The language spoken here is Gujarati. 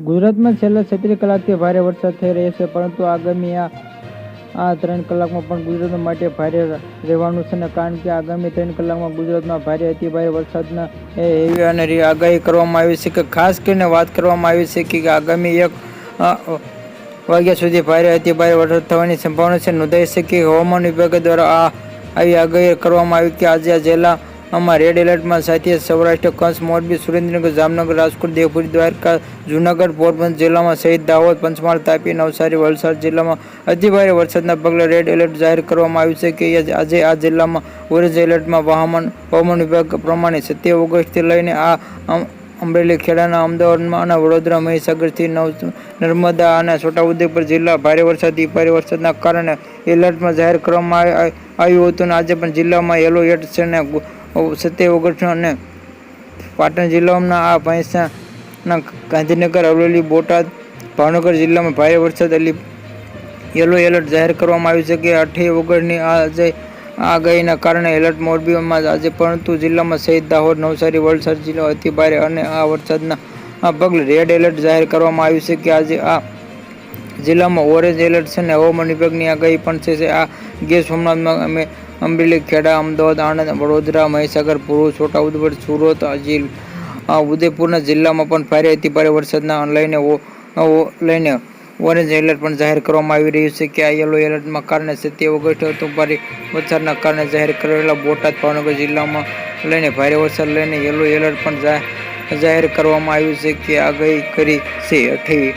ગુજરાતમાં છેલ્લા છત્રીસ કલાકથી ભારે વરસાદ થઈ રહ્યો છે, પરંતુ આગામી આ આ ત્રણ કલાકમાં પણ ગુજરાત માટે ભારે રહેવાનું છે ને કારણ કે આગામી ત્રણ કલાકમાં ગુજરાતમાં ભારે અતિભારે વરસાદના એ એવી અને આગાહી કરવામાં આવી છે કે ખાસ કરીને વાત કરવામાં આવી છે કે આગામી એક વાગ્યા સુધી ભારે અતિભારે વરસાદ થવાની સંભાવના છે. નોંધાઈ છે હવામાન વિભાગ દ્વારા આ આવી આગાહી કરવામાં આવી કે આજે આ જિલ્લામાં રેડ એલર્ટમાં સાથે સૌરાષ્ટ્ર કચ્છ મોરબી, સુરેન્દ્રનગર, જામનગર, રાજકોટ દેવપુરી દ્વારકા, જૂનાગઢ, પોરબંદર જિલ્લામાં સહિત દાહોદ, પંચમહાલ, તાપી, નવસારી, વલસાડ જિલ્લામાં અતિભારે વરસાદના પગલે રેડ એલર્ટ જાહેર કરવામાં આવ્યું છે કે આજે આ જિલ્લામાં ઓરેન્જ એલર્ટમાં હવામાન હવામાન વિભાગ પ્રમાણે સત્ય ઓગસ્ટથી લઈને આ અમ- અમરેલી, ખેડાના, અમદાવાદમાં અને વડોદરા, મહીસાગરથી નવ, નર્મદા અને છોટાઉદેપુર જિલ્લા ભારે વરસાદથી ભારે વરસાદના કારણે એલર્ટમાં જાહેર કરવામાં આવ્યું હતું અને આજે પણ જિલ્લામાં યલો એલર્ટ છે અને સત્ય ઓગણસો અને પાટણ જિલ્લામાં આ ભેંસાના ગાંધીનગર અમરેલી બોટાદ ભાવનગર જિલ્લામાં ભારે વરસાદ અલી યલો એલર્ટ જાહેર કરવામાં આવ્યું છે કે અઠ્યાવીસ ઓગણની આજે આગાહીના કારણે એલર્ટ મોરબીમાં આજે પરંતુ જિલ્લામાં સહિત દાહોદ, નવસારી, વલસાડ જિલ્લો અતિ ભારે અને આ વરસાદના પગલે રેડ એલર્ટ જાહેર કરવામાં આવ્યું છે કે આજે આ જિલ્લામાં ઓરેન્જ એલર્ટ છે અને હવામાન વિભાગની આગાહી પણ છે આ ગીર સોમનાથમાં અમે અમરેલી ખેડા, અમદાવાદ, આણંદ, વડોદરા, મહીસાગર, ભરૂચ, છોટાઉદેપુર, સુરત જીલ ઉદયપુરના જિલ્લામાં પણ ભારે અતિ ભારે વરસાદના લઈને લઈને ઓરેન્જ એલર્ટ પણ જાહેર કરવામાં આવી રહ્યું છે કે આ યલો એલર્ટમાં કારણે સત્ય ઓગસ્ટ હતો. ભારે વરસાદના કારણે જાહેર કરેલા બોટાદ, ભાવનગર જિલ્લામાં લઈને ભારે વરસાદ લઈને યલો એલર્ટ પણ જાહેર કરવામાં આવ્યું છે કે આગાહી કરી છે. અઠ્યાવીસ